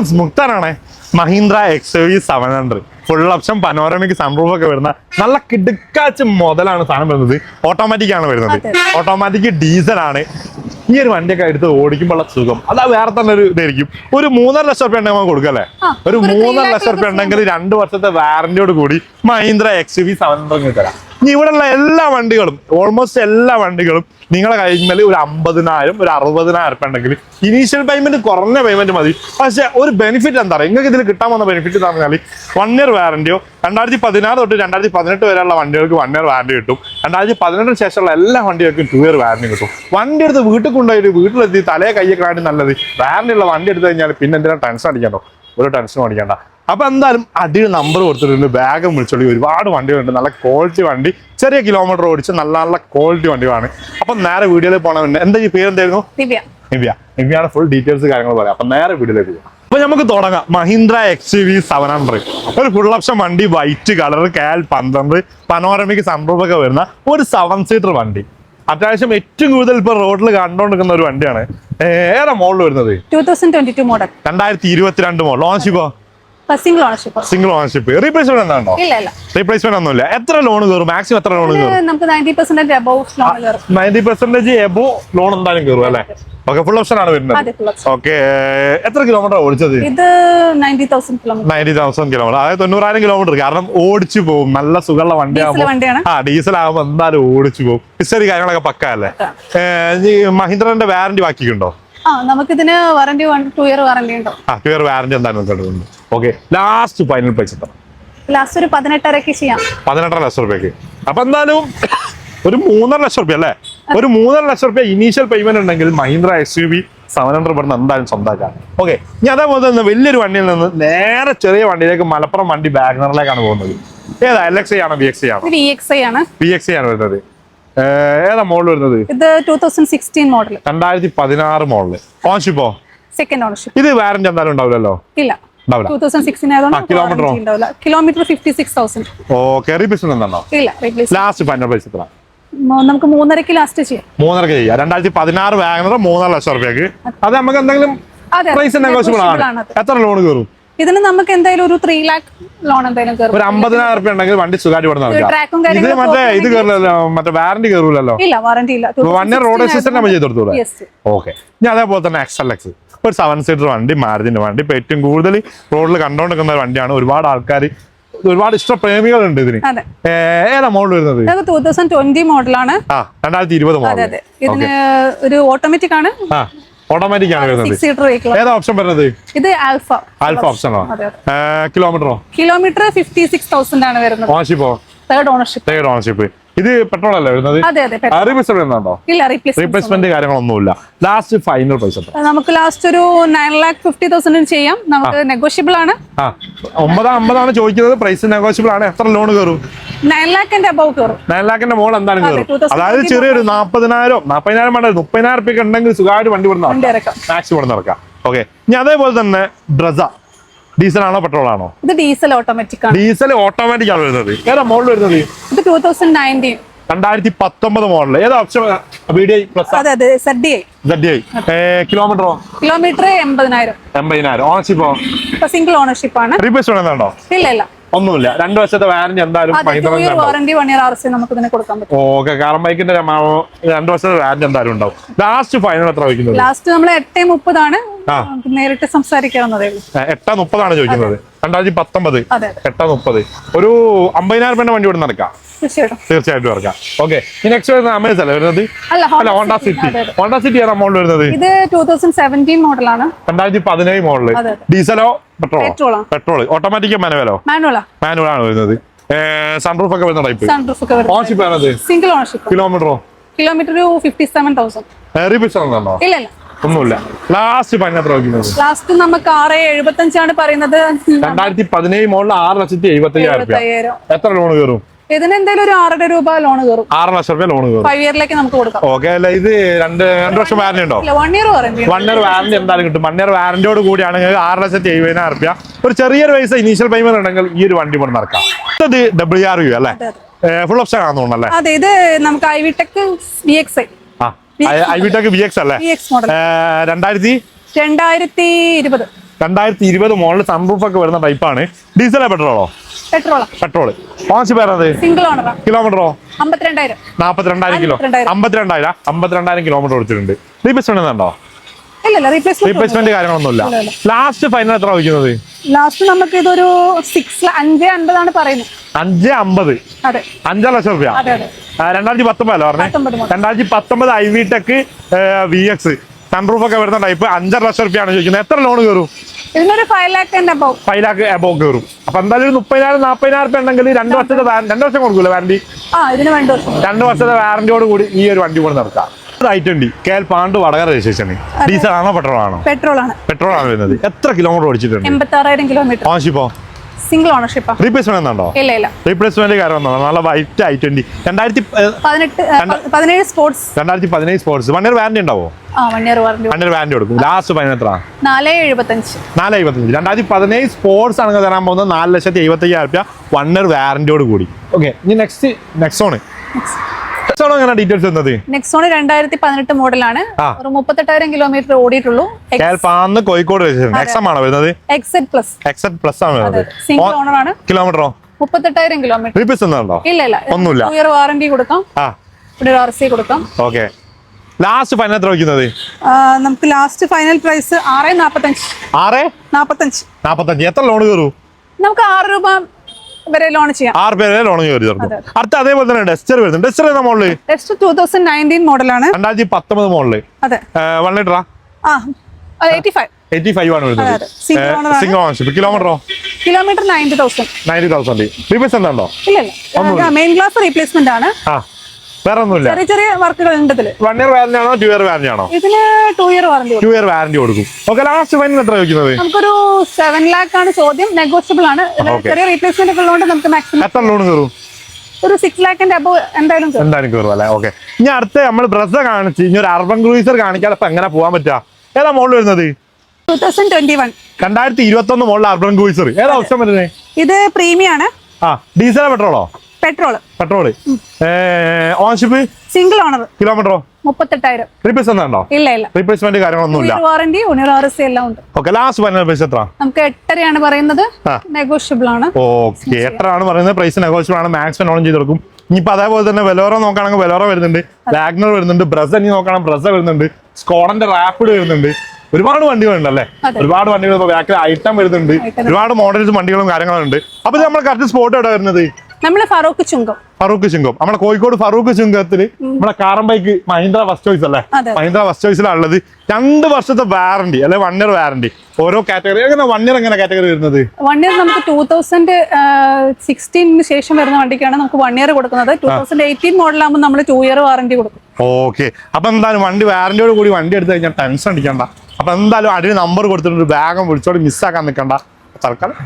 മുക്താനാണ്. Mahindra X V seven hundred full option panoramic sunroof ഒക്കെ വരുന്ന നല്ല കിടുക്കാച്ച് മുതലാണ് സാധനം വരുന്നത്. ഓട്ടോമാറ്റിക് ആണ് വരുന്നത്. ഓട്ടോമാറ്റിക് ഡീസൽ ആണ്. ഈ ഒരു വണ്ടിയൊക്കെ എടുത്ത് ഓടിക്കുമ്പോഴുള്ള സുഖം. അതാ വേറെ തന്നെ ഒരു ഇതായിരിക്കും. ഒരു മൂന്നര ലക്ഷം റുപ്യ ഉണ്ടെങ്കിൽ നമുക്ക് കൊടുക്കല്ലേ ഒരു മൂന്നര ലക്ഷം റുപ്യ ഉണ്ടെങ്കിൽ രണ്ട് വർഷത്തെ വാറന്റിയോട് കൂടി Mahindra X V seven hundred തരാം. ഇനി ഇവിടെയുള്ള എല്ലാ വണ്ടികളും ഓൾമോസ്റ്റ് എല്ലാ വണ്ടികളും നിങ്ങളെ കഴിഞ്ഞാൽ ഒരു അമ്പതിനായിരം ഒരു അറുപതിനായിരം ഉറപ്പ് ഉണ്ടെങ്കിൽ ഇനീഷ്യൽ പേയ്മെന്റ് കുറഞ്ഞ പേയ്മെന്റ് മതി. പക്ഷെ ഒരു ബെനിഫിറ്റ് എന്താ പറയുക നിങ്ങൾക്ക് ഇതിൽ കിട്ടാൻ വന്ന ബെനിഫിറ്റ് എന്ന് പറഞ്ഞാൽ വൺ ഇയർ വാറന്റിയോ രണ്ടായിരത്തി പതിനാറ് തൊട്ട് രണ്ടായിരത്തി പതിനെട്ട് വരെയുള്ള വണ്ടികൾക്ക് വൺ ഇയർ വാറന്റി കിട്ടും. രണ്ടായിരത്തി പതിനെട്ടിന് ശേഷമുള്ള എല്ലാ വണ്ടികൾക്കും ടു ഇയർ വാറന്റി കിട്ടും. വണ്ടി എടുത്ത് വീട്ടിൽ കൊണ്ടുപോയിട്ട് വീട്ടിലെത്തി തലയെ കയ്യൊക്കെ നല്ലത്. വാറന്റി ഉള്ള വണ്ടി എടുത്തു കഴിഞ്ഞാൽ പിന്നെ എന്തിനാ ടെൻഷൻ അടിക്കണ്ടോ? ഒരു ടെൻഷനും അടിക്കണ്ട. അപ്പൊ എന്തായാലും അടിയിൽ നമ്പർ കൊടുത്തിട്ടുണ്ട്. ബാഗും വിളിച്ചോളി. ഒരുപാട് വണ്ടികളുണ്ട്. നല്ല ക്വാളിറ്റി വണ്ടി. ചെറിയ കിലോമീറ്റർ ഓടിച്ച് നല്ല നല്ല ക്വാളിറ്റി വണ്ടിയാണ് അപ്പൊ നേരെ വീഡിയോയിൽ പോകണമെന്നുണ്ട് എന്താ ഈ പേരെന്തായിരുന്നു ദിവ്യ. ദിവ്യ. ദിവ്യയുടെ ഫുൾ ഡീറ്റെയിൽസ് കാര്യങ്ങൾ പറയാം. അപ്പൊ നേരെ വീഡിയോയിലേക്ക് പോകാം. അപ്പൊ നമുക്ക് തുടങ്ങാം. Mahindra X V seven hundred ഒരു ഫുൾ ഓപ്ഷൻ വണ്ടി വൈറ്റ് കളർ കാൽ പന്ത്രണ്ട്. പനോരമിക് സംഭവം ഒക്കെ വരുന്ന ഒരു സെവൻ സീറ്റർ വണ്ടി. അത്യാവശ്യം ഏറ്റവും കൂടുതൽ ഇപ്പൊ റോഡിൽ കണ്ടോണ്ടിരിക്കുന്ന ഒരു വണ്ടിയാണ്. ഏറെ മോഡൽ വരുന്നത്? Two thousand twenty two model രണ്ടായിരത്തി ഇരുപത്തിരണ്ട് model ഓൺഷിപ്പോ single ownership single ownership replacement എന്താണോ? ഇല്ല ഇല്ല. റീപ്ലേസ്മെന്റ് ഒന്നുമില്ല. എത്ര ലോൺ കയറും? മാക്സിമം എത്ര ലോൺ കയറും? നമുക്ക് നയന്റി പെർസെന്റേജ് അബൌവ് ലോൺ കയറും. നയന്റി പെർസെന്റേജ് എബോ ലോൺ എന്തായാലും കയറും അല്ലേ? ഓക്കെ ഫുൾ ഓപ്ഷൻ ആണ് വരുന്നത്. ഓക്കെ എത്ര കിലോമീറ്റർ ഓടിച്ചത്? ഇത് ninety thousand kilometre ninety thousand kilometre അതായത് തൊണ്ണൂറായിരം കിലോമീറ്റർ കാരണം ഓടിച്ചു പോകും. നല്ല സുഖമുള്ള വണ്ടിയാണ്. ആ ഡീസൽ ആകുമ്പോൾ എന്തായാലും ഓടിച്ചു പോകും. ഹിസ്റ്ററി കാര്യങ്ങളൊക്കെ പക്ക അല്ലേ? മഹീന്ദ്രന്റെ വാറന്റി ബാക്കിയുണ്ടോ? ആ നമുക്കിതിന് വാറന്റി ടു ഇയർ വാറന്റി ഉണ്ടോ. ആ ഇയർ വാറന്റി എന്തായാലും കേട്ടിട്ടുണ്ട് ഓക്കെ ലാസ്റ്റ് ഫൈനൽ പ്രൈസ് എത്ര ലാസ്റ്റ് ഒരു പതിനെട്ടരക്ക് ചെയ്യാം. പതിനെട്ടര ലക്ഷം റുപ്യക്ക്. അപ്പൊ എന്തായാലും ഒരു മൂന്നര ലക്ഷം റുപ്യ അല്ലേ? ഒരു മൂന്നര ലക്ഷം റുപ്യ ഇനീഷ്യൽ പേയ്മെന്റ് ഉണ്ടെങ്കിൽ Mahindra S U V seven hundred ഇവിടുന്ന് എന്തായാലും സ്വന്തമാക്കാം. ഓക്കെ ഇനി അതേപോലെ തന്നെ വലിയൊരു വണ്ടിയിൽ നിന്ന് നേരെ ചെറിയ വണ്ടിയിലേക്ക് മലപ്പുറം വണ്ടി ബാഗ്നറിലേക്കാണ് പോകുന്നത്. ഏതാ? എൽ എക്സ് ആണോ ബി എക്സ് ആണോ? വി എക്സ് ഐ ആണ്. ബി എക്സ് ആണ് വരുന്നത്. ഏതാ മോഡൽ വരുന്നത്? ഇത് ടൂ തൗസൻഡ് സിക്സ്റ്റീൻ മോഡൽ രണ്ടായിരത്തി പതിനാറ് മോഡൽ ഓൺഷിപ്പോ സെക്കൻഡ് ഓൺഷിപ്പ് ഇത് വാറന്റി എന്തായാലും ഉണ്ടാവില്ലല്ലോ? ഇല്ല. ടൂ തൗസൻഡ് ആയതുകൊണ്ട് ഉണ്ടാവില്ല. Kilometre fifty six thousand okay replacement എന്താണോ ഇല്ല റീപ്ലേസ് ലാസ്റ്റ് ഫൈനൽ പ്രൈസ് എത്ര നമുക്ക് മൂന്നരക്ക് ലാസ്റ്റ് ചെയ്യാം. മൂന്നരക്ക് ചെയ്യാം. രണ്ടായിരത്തി പതിനാറ് വാഗണർ മൂന്നര ലക്ഷം റുപ്യക്ക്. അത്. നമുക്ക് എന്തെങ്കിലും പ്രൈസ് നെഗോഷ്യബിൾ ആണ്. എത്ര ലോൺ കയറും? ഇതിന് നമുക്ക് എന്തായാലും ഒരു ത്രീ ലാക്ക് ലോൺ എന്തായാലും ഒരു അമ്പതിനായിരം റുപ്യ ഉണ്ടെങ്കിൽ വണ്ടി സുഖമായിട്ട് ഇവിടെ ഇത് മറ്റേ ഇത് മറ്റേ വാറന്റി കയറൂലല്ലോ ഇല്ല വാറന്റി ഇല്ല. വൺ ഇയർ റോഡ് അസിസ്റ്റന്റ് നമ്മൾ ചെയ്ത് കൊടുത്തൂടെ? ഓക്കെ ഇനി അതേപോലെ തന്നെ എക്സൽ എക്സ് ഒരു സെവൻ സീറ്റർ വണ്ടി മാരുതിന്റെ വണ്ടി. ഇപ്പൊ ഏറ്റവും കൂടുതൽ റോഡിൽ കണ്ടോണ്ടിരിക്കുന്ന ഒരു വണ്ടിയാണ്. ഒരുപാട് ആൾക്കാർ ഒരുപാട് ഇഷ്ടപ്രേമികളുണ്ട് ഇതിന്. ഏതാ മോഡൽ വരുന്നത്? ടൂ തൗസൻഡ് ട്വന്റി മോഡലാണ് രണ്ടായിരത്തി ഇരുപത് മോഡൽ ഇതിന് ഒരു ഓട്ടോമാറ്റിക് ആണ്. ഓട്ടോമാറ്റിക് ആണ് വരുന്നത്. ഏതാ ഓപ്ഷൻ വരുന്നത്? ഇത് ആൽഫ ആൽഫ ഓപ്ഷൻ കിലോമീറ്ററോ കിലോമീറ്റർ ഫിഫ്റ്റി സിക്സ് തൗസൻഡ് ആണ് വരുന്നത്. തേർഡ് ഓണർഷിപ്പ് തേർഡ് ഓൺഷിപ്പ് ഇത് പെട്രോൾ അല്ലേ വരുന്നത്? ഇല്ല റീപ്ലേസ് റീപ്ലേസ്മെന്റ് കാര്യങ്ങളൊന്നുമില്ല. ലാസ്റ്റ് ഫൈനൽ പ്രൈസ് നമുക്ക് ലാസ്റ്റ് ഒരു നയൻ ലാക്ക് ഫിഫ്റ്റി തൗസൻഡിന് ചെയ്യാം. നമുക്ക് നെഗോഷ്യബിൾ ആണ്. ഒമ്പതാ അമ്പതാണ് ചോദിക്കുന്നത്. പ്രൈസ് നെഗോഷ്യബിൾ ആണ്. എത്ര ലോൺ കയറും? നയൻ ലാക്കിന്റെ അബവ് കയറും. നയൻ ലാക്കിന്റെ മോൾ എന്താണ് കയറും? അതായത് ചെറിയൊരു നാൽപ്പതിനായിരം നാൽപ്പതിനായിരം വേണ്ട മുപ്പതിനായിരം റുപ്യ ഉണ്ടെങ്കിൽ സുഖമായിട്ട് വണ്ടി ഇവിടെ മാക്സ് ഇവിടെ നടക്കാം ഓക്കെ ഇനി അതേപോലെ തന്നെ ഡ്രസ ഡീസൽ ആണോ പെട്രോൾ ആണോ? ഇത് ഡീസൽ ഓട്ടോമാറ്റിക് ആണ്. ഡീസൽ ഓട്ടോമാറ്റിക് ആണ് വരുന്നത്. ഏതാ മോൾ വരുന്നത്? ടൂ തൗസൻഡ് നയന്റീൻ രണ്ടായിരത്തി പത്തൊമ്പത് മോഡൽ ഏതാ ഓപ്ഷൻ ബി ഡി ഐ അതെ അതെ സെഡ് കിലോമീറ്ററോ കിലോമീറ്റർ എൺപതിനായിരം. എൺപതിനായിരം. ഓണർഷിപ്പോ ഇപ്പൊ സിംഗിൾ ഓണർഷിപ്പ് ആണ്. ഇല്ല ഇല്ല. ഒന്നുമില്ല. രണ്ട് വർഷത്തെ വാറന്റി എന്തായാലും വാറന്റി വൺ ഇയർ നമുക്ക് ഇതിനെ കൊടുക്കാൻ പറ്റും. ഓക്കെ കാറം ബൈക്കിന്റെ രണ്ട് വർഷത്തെ വാറന്റി എന്തായാലും ഉണ്ടാവും. ലാസ്റ്റ് ഫൈനൽ എത്ര വയ്ക്കുന്നത്? ലാസ്റ്റ് നമ്മൾ എട്ട് മുപ്പതാണ്. ആ. നമുക്ക് നേരിട്ട് സംസാരിക്കാവുന്നതേ ഉള്ളൂ. മുപ്പതാണ് ചോദിക്കുന്നത്. രണ്ടായിരത്തി പത്തൊമ്പത്. എട്ടാ മുപ്പത്. ഒരു അമ്പതിനായിരം രൂപ വണ്ടി ഇവിടെ നടക്കാം തീർച്ചയായിട്ടും. ഇറക്കാം ഓക്കെ നെക്സ്റ്റ് വരുന്നത് അമേസ് അല്ലേ? വരുന്നത് അല്ല ഹോണ്ട സിറ്റി. ഹോണ്ട സിറ്റി ആണ് മോഡൽ വരുന്നത്? ഇത് ടൂ തൗസൻഡ് സെവന്റീൻ മോഡലാണ് രണ്ടായിരത്തി പതിനേഴ് മോഡൽ ഡീസലോ പെട്രോളോ. പെട്രോൾ ഓട്ടോമാറ്റിക് മാനുവലോ മാനുവലോ മാനുവൽ ആണ്? വരുന്നത്. സൺറൂഫ് ഒക്കെ വരുന്ന ടൈപ്പ് സൺറൂഫ് ഒക്കെ ഓൺഷിപ്പ് ആണത്? സിംഗിൾ ഓണർഷിപ്പ് കിലോമീറ്ററോ കിലോമീറ്റർ ഫിഫ്റ്റി സെവൻ തൗസൻഡ് റീപിക്സ് ഉണ്ടോ? ഇല്ല ഇല്ല. ഒന്നുമില്ല. ലാസ്റ്റ് ലാസ്റ്റ് നമുക്ക് ആറ് എഴുപത്തഞ്ചാണ് പറയുന്നത്. രണ്ടായിരത്തി പതിനേഴ് മോളിൽ ആറ് ലക്ഷത്തി എഴുപത്തി അയ്യായിരം എത്ര ലോൺ കയറും? ഇതിന് എന്തായാലും ഒരു ആറര രൂപ ലോൺ കയറും ആറ് ലക്ഷം രൂപ ലോൺ കയറും ഫൈവ് ഇയറിലേക്ക് നമുക്ക് കൊടുക്കാം. ഓക്കെ അല്ല ഇത് രണ്ട് രണ്ട് വർഷം വാറന്റി ഉണ്ടോ? ഇല്ല one year warranty one year warranty എന്തായാലും കിട്ടും. വൺ ഇയർ വാറന്റിയോട് കൂടിയാണ് നിങ്ങൾക്ക് ആറ് ലക്ഷത്തി എഴുപതിനായിരം രൂപ ഒരു ചെറിയൊരു പൈസ ഇനീഷ്യൽ പേയ്മെന്റ് ഉണ്ടെങ്കിൽ ഈ ഒരു വണ്ടി ഇവിടെ നടക്കാം. ഡബ്ല്യു ആർ യു അല്ലേ? ഫുൾ ഓപ്ഷൻ ആണെന്ന് തോന്നുന്നു അല്ലേ? അതെ ഇത് നമുക്ക് I V tech V X I I V tech V X അല്ലേ? രണ്ടായിരത്തി? രണ്ടായിരത്തി ഇരുപത്. രണ്ടായിരത്തി ഇരുപത് മോഡൽ സൺറൂഫ് ഒക്കെ വരുന്ന ടൈപ്പാണ് ഡീസലോ പെട്രോളാ പെട്രോൾ സിംഗിൾ ഓണറാ കിലോമീറ്ററോ? നാപ്പത്തിരണ്ടായിരം കിലോ. അമ്പത്തിരണ്ടായിരം. അമ്പത്തിരണ്ടായിരം. കിലോമീറ്റർ കൊടുത്തിട്ടുണ്ട് റീപ്ലേസ്മെന്റ് ഉണ്ടോ? റീപ്ലേസ്മെന്റ് കാര്യങ്ങളൊന്നുമില്ല. ലാസ്റ്റ് ഫൈനൽ എത്ര വയ്ക്കുന്നത് ലാസ്റ്റ് നമുക്ക് ഇതൊരു സിക്സ് അഞ്ച് അൻപതാണ് പറയുന്നത്. അഞ്ച് അമ്പത്. അഞ്ചര ലക്ഷം റുപ്യ. രണ്ടായിരത്തി പത്തൊമ്പതല്ലോ പറഞ്ഞേ. രണ്ടായിരത്തി പത്തൊമ്പത് I V tech V X sunroof ഒക്കെ വരുന്ന ടൈപ്പ് അഞ്ചര ലക്ഷം റുപ്യാണ് ചോദിക്കുന്നത്. എത്ര ലോൺ കയറും? ഇതിനൊരു ഫൈവ് ലാക്ക് തന്നെ അബവ് ഫൈവ് ലാക്ക് എബോ കയറും അപ്പൊ എന്തായാലും ഒരു മുപ്പതിനായിരം നാൽപ്പതിനായിരം റുപ്യ ഉണ്ടെങ്കിൽ രണ്ട് വർഷത്തെ രണ്ട് വർഷം കൊടുക്കൂല വാറണ്ടി രണ്ട് വർഷം. രണ്ട് വർഷത്തെ വാറന്റിയോട് കൂടി ഈ ഒരു വണ്ടി കൂടെ നടക്കാം. ഐ ട്വന്റി കെ എൽ പാണ്ട് രജിസ്ട്രേഷൻ ഡീസൽ ആണോ പെട്രോൾ ആണോ പെട്രോൾ ആണ് പെട്രോൾ ആണ് വരുന്നത്. എത്ര കിലോമീറ്റർ ഓടിച്ചിട്ടുണ്ട്? എൺപത്തി ആറായിരം കിലോമീറ്റർ സിംഗിൾ ഓണർഷിപ്പ് റീപ്ലേസ്മെന്റ് ഉണ്ടോ ഇല്ല ഇല്ല. റീപ്ലേസ്മെന്റ് കാര്യം ഒന്നും നല്ല വൈറ്റ് ഐ ട്വന്റി രണ്ടായിരത്തി പതിനേഴ് സ്പോർട്സ് രണ്ടായിരത്തി പതിനേഴ് സ്പോർട്സ് വൺ ഇയർ വാറന്റി ഉണ്ടാവോ? സ്പോർട്സ് ആണ് തരാൻ പോകുന്നത്. നാല് ലക്ഷത്തി എഴുപത്തി അയ്യായിരം രൂപ വൺ ഇയർ വാറന്റിയോട് കൂടി. ഓക്കെ ഇനി നെക്സ്റ്റ് നെക്സോണ് നെക്സോൺ എങ്ങനെ ഡീറ്റെയിൽസ് എന്നത് നെക്സോൺ രണ്ടായിരത്തി പതിനെട്ട് മോഡലാണ് ഒരു മുപ്പത്തെട്ടായിരം കിലോമീറ്റർ ഓടിയിട്ടുള്ളൂ. കേൾപ്പാന്ന് കോഴിക്കോട് എക്സം ആണോ വരുന്നത്? എക്സെറ്റ് പ്ലസ് എക്സെറ്റ് പ്ലസ് ആണ് വരുന്നത്. സിംഗിൾ ഓണർ ആണ്. കിലോമീറ്ററോ മുപ്പത്തെട്ടായിരം കിലോമീറ്റർ ഇല്ല ഇല്ല. ഒന്നുമില്ല. വാറന്റി കൊടുക്കാം. ആ. ഇവിടെ ഒരു ആർ സി കൊടുക്കാം. ഓക്കെ ലാസ്റ്റ് ഫൈനൽ എത്ര വയ്ക്കുന്നത്? നമുക്ക് ലാസ്റ്റ് ഫൈനൽ പ്രൈസ് ആറ് നാപ്പത്തഞ്ച്. ആറ്? നാപ്പത്തഞ്ച്. നാപ്പത്തഞ്ച്. എത്ര ലോൺ കയറും നമുക്ക് ആറ് രൂപ വരെ ലോൺ ചെയ്യാം. ആറ് പേരെ ലോൺ തീർക്കും. അടുത്ത അതേപോലെ തന്നെ ഡസ്റ്റർ വരുന്നുണ്ട് ഡസ്റ്റർ ഏതാ മോളിൽ നെക്സ്റ്റ് ടൂ തൗസൻഡ് നയന്റീൻ മോഡലാണ് രണ്ടായിരത്തി പത്തൊമ്പത് അതെ. വൺ ലിറ്ററാ ആ? എയ്റ്റി ഫൈവ് എയ്റ്റി ഫൈവ് ആണ് വരുന്നത്. Single ownership കിലോമീറ്ററോ kilometre ninety thousand ninety thousand replace എന്താണോ ഇല്ല മെയിൻ ക്ലാസ് റീപ്ലേസ്മെന്റ് ആണ്. വേറെ ഒന്നുമില്ല ചെറിയ ചെറിയ വർക്കുകൾ ഉണ്ട് ഇതിൽ. വൺ ഇയർ വാറന്റി ആണോ ടു ഇയർ വാറന്റി ആണോ? ഇതിന് two year warranty two year warranty കൊടുക്കും. ഓക്കെ ലാസ്റ്റ് ഫൈൻ എത്ര ചോദിക്കുന്നത്? നമുക്കൊരു സെവൻ ലാക്ക് ആണ് ചോദ്യം. നെഗോഷ്യബിൾ ആണ്. ചെറിയ റീപ്ലേസ്മെന്റ് ഒക്കെ ഉള്ളതുകൊണ്ട് നമുക്ക് മാക്സിമം എത്ര ലോൺ കയറും? ഒരു സിക്സ് ലാക്കിന്റെ അബോ എന്തായാലും. എന്തായാലും കയറും അല്ലേ? ഓക്കെ ഇനി അടുത്ത നമ്മൾ ബ്രസ കാണിച്ച് ഇനി ഒരു അർബൻ ക്രൂസർ കാണിക്കാൻ അപ്പൊ എങ്ങനെ പോകാൻ പറ്റുക ഏതാ മോളിൽ വരുന്നത്? 2021 രണ്ടായിരത്തി ഇരുപത്തി ഒന്ന് മോളിൽ അർബൻ ക്രൂസർ ഏതാ ഓപ്ഷൻ വരുന്നത്? ഇത് പ്രീമിയം ആണ്. ആ ഡീസലോ പെട്രോളോ petrol. Petrol. Ownership single owner. കിലോമീറ്ററോ? മുപ്പത്തെട്ടായിരം. റീപ്ലേസ് ഇല്ല ഇല്ല. റീപ്ലേസ്മെന്റ് കാര്യങ്ങളൊന്നുമില്ല വാറന്റി ഉണിയർ ആർ എല്ലാം ഉണ്ട്. ഓക്കെ ലാസ്റ്റ് ഫൈനൽ പ്രൈസ് എത്ര? നമുക്ക് എട്ടരയാണ് പറയുന്നത്. നെഗോഷ്യബിൾ ആണ്. ഓക്കെ എത്രയാണ് പറയുന്നത്. പ്രൈസ് നെഗോഷ്യബിൾ ആണ്. മാക്സിമം ഓൺ ചെയ്ത് കൊടുക്കും. ഇനിയിപ്പോ അതേപോലെ തന്നെ വെലോറോ നോക്കുകയാണെങ്കിൽ വെലോറോ വരുന്നുണ്ട്. വാഗ്നർ വരുന്നുണ്ട്. ബ്രസ ഇനി നോക്കുകയാണെങ്കിൽ ബ്രസ വരുന്നുണ്ട്. സ്കോഡന്റെ റാപ്പിഡ് വരുന്നുണ്ട്. ഒരുപാട് വണ്ടികളുണ്ട് അല്ലേ? ഒരുപാട് വണ്ടികൾ ഇപ്പൊ ബാക്കിൽ ഐറ്റം വരുന്നുണ്ട്. ഒരുപാട് മോഡൽസ് വണ്ടികളും കാര്യങ്ങളും ഉണ്ട്. അപ്പൊ നമ്മൾ കറക്റ്റ് സ്പോട്ട് എവിടെ വരുന്നത്? നമ്മൾ ഫറൂഖ് ചുങ്കം. ഫറൂഖ് ചുങ്കം. നമ്മുടെ കോഴിക്കോട് ഫറൂഖ് ചുങ്കത്തിൽ നമ്മുടെ കാറൻ ബൈക്ക് മഹീന്ദ്ര ഫസ്റ്റ് ചോയ്സ് അല്ലേ. മഹീന്ദ്ര ഫസ്റ്റ് ചോയ്സിലാണ് ഉള്ളത് രണ്ട് വർഷത്തെ വാറണ്ടി അല്ലെ വൺ ഇയർ വാറണ്ടി ഓരോ കാറ്റഗറി എങ്ങനെ വൺ ഇയർ എങ്ങനെ കാറ്റഗറി വരുന്നത്? വൺ ഇയർ നമുക്ക് ടൂ തൗസൻഡ് സിക്സ്റ്റീനിന് ശേഷം വരുന്ന വണ്ടിക്കാണ് നമുക്ക് വൺ ഇയർ കൊടുക്കുന്നത്. ടൂ തൗസൻഡ് എയ്റ്റീൻ മോഡലാകുമ്പോൾ നമ്മൾ ടു ഇയർ വാറണ്ടി കൊടുക്കും. ഓക്കെ അപ്പൊ എന്തായാലും വണ്ടി വാറന്റിയോട് കൂടി വണ്ടി എടുത്തു കഴിഞ്ഞാൽ ടെൻഷൻ അടിക്കണ്ട. അപ്പൊ എന്തായാലും അടിയിൽ നമ്പർ കൊടുത്തിട്ട് ഒരു ബാഗം വിളിച്ചോട് മിസ്സാക്കാൻ നിൽക്കണ്ട തൽക്കാലം